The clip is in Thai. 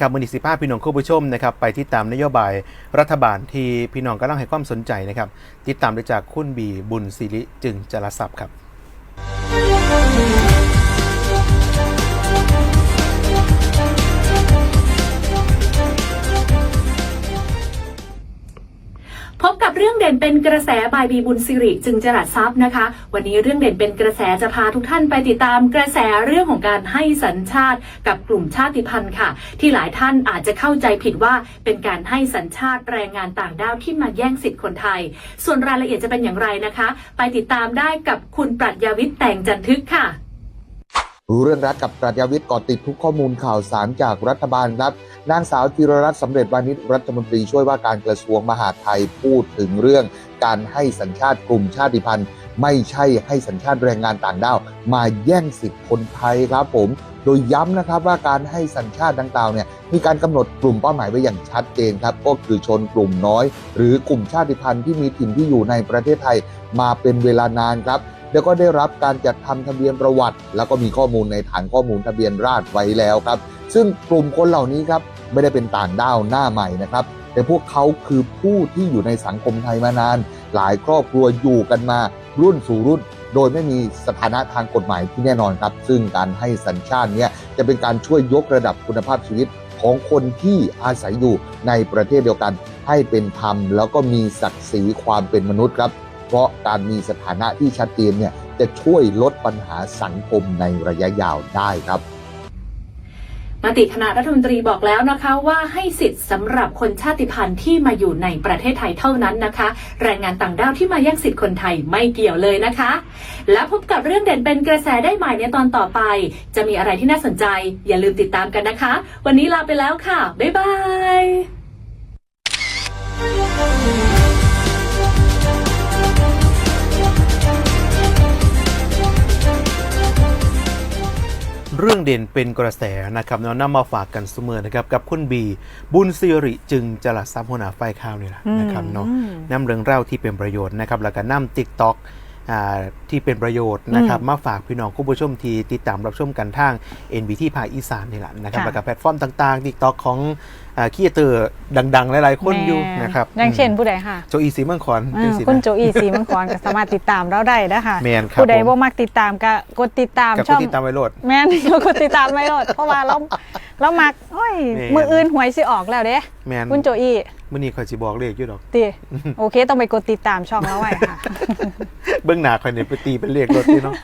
ครับมือนิสิภาพี่น้องคู่ผู้ชมนะครับไปที่ตามนโยบายรัฐบาลที่พี่น้องกำลังให้ความสนใจนะครับติดตามได้จากคุณบีบุญศิริจึงจรศัพท์ครับ เรื่องเด่นเป็นกระแสบายบีบุญสิริจึงจรัสทรัพย์นะคะ วันนี้เรื่องเด่นเป็นกระแสจะพาทุกท่านไปติดตามกระแสเรื่องของการให้สัญชาติกับกลุ่มชาติพันธุ์ค่ะ ที่หลายท่านอาจจะเข้าใจผิดว่าเป็นการให้สัญชาติแรงงานต่างด้าวที่มาแย่งสิทธิ์คนไทย ส่วนรายละเอียดจะเป็นอย่างไรนะคะ ไปติดตามได้กับคุณปรัชญาวิทย์แต่งจันทึกค่ะ รู้เรื่องรัฐกับปรัชญาวิทย์กาะติดทุกข้อมูลข่าวสารจากรัฐบาลครับนางสาวธีรรัตน์สำเร็จวานิชรัฐมนตรีช่วยว่าการกระทรวงมหาดไทยพูดถึงเรื่องการให้สัญชาติกลุ่มชาติพันธุ์ ไม่ใช่ให้สัญชาติแรงงานต่างด้าวมาแย่งสิทธิ์คนไทยครับผม โดยย้ำนะครับว่าการให้สัญชาติดังกล่าวเนี่ยมีการกำหนดกลุ่มเป้าหมายไว้อย่างชัดเจนครับก็คือชนกลุ่มน้อย หรือกลุ่มชาติพันธุ์ที่มีถิ่นที่อยู่ในประเทศไทยมาเป็นเวลานานครับ แล้วก็ได้รับการจัดทำทะเบียนประวัติ แล้วก็มีข้อมูลในฐานข้อมูลทะเบียนราษฎร์ไว้แล้วครับ ซึ่งกลุ่มคนเหล่านี้ครับไม่ได้เป็นต่างด้าวหน้าใหม่นะครับ แต่พวกเขาคือผู้ที่อยู่ในสังคมไทยมานาน หลายครอบครัวอยู่กันมารุ่นสู่รุ่น โดยไม่มีสถานะทางกฎหมายที่แน่นอนครับ ซึ่งการให้สัญชาติเนี่ยจะเป็นการช่วยยกระดับคุณภาพชีวิตของคนที่อาศัยอยู่ในประเทศเดียวกัน ให้เป็นธรรม แล้วก็มีศักดิ์ศรีความเป็นมนุษย์ครับ เพราะการมีสถานะที่ชัดเจนเนี่ยจะช่วยลดปัญหาสังคมในระยะยาวได้ครับมติคณะรัฐมนตรีบอกแล้วนะคะว่าให้สิทธิ์สำหรับคนชาติพันธุ์ที่มาอยู่ในประเทศไทยเท่านั้นนะคะ แรงงานต่างด้าวที่มาแย่งสิทธิ์คนไทยไม่เกี่ยวเลยนะคะ และพบกับเรื่องเด่นเป็นกระแสได้ใหม่ในตอนต่อไป จะมีอะไรที่น่าสนใจ อย่าลืมติดตามกันนะคะ วันนี้ลาไปแล้วค่ะ บ๊ายบาย เรื่องเด่นเป็นกระแสนะครับเรานำมาฝากกันเสมอนะครับกับคุณบี บุญศิริจึงจรัสทรัพย์หัวหน้าฝ่ายข่าวนี่แหละนะครับเนาะนำเรื่องเล่าที่เป็นประโยชน์นะครับแล้วก็นำติ๊กต็อก ที่เป็นประโยชน์นะครับมาฝากพี่น้องคุณผู้ชมที่ติดตามรับชมกันทาง NBT ภาคอีสานนี่แหละนะครับค่ะแล้วก็แพลตฟอร์มต่างๆ TikTok ของคีเตอร์ดังๆ หลายๆ คนอยู่แม่นะครับอย่างเช่นผู้ใดค่ะโจอีสีเมืองขอนอ่าจังสิคุณนะโจอีสีมังกรก็สามารถติดตามเราได้นะคะแม่นครับผู้ใดผมบ่มักติดตามก็กดติดตามกับช่ผู้องติดตามไว้โหลดแม่นก็กดติดตามไม่โลดเพราะว่าเราเรามักโอ้ยแม่นมืออื่นหวยสิออกแล้วเด้แมนคุณโจอี มื่อนี้คอยสิบอกเลขอยู่ดอกติโอเค ต้องไปกดติดตามช่องเราไว้ค่ะ เบื้องหน้าคอยเนี่ยไปตีเป็นเลขรถที่เนาะ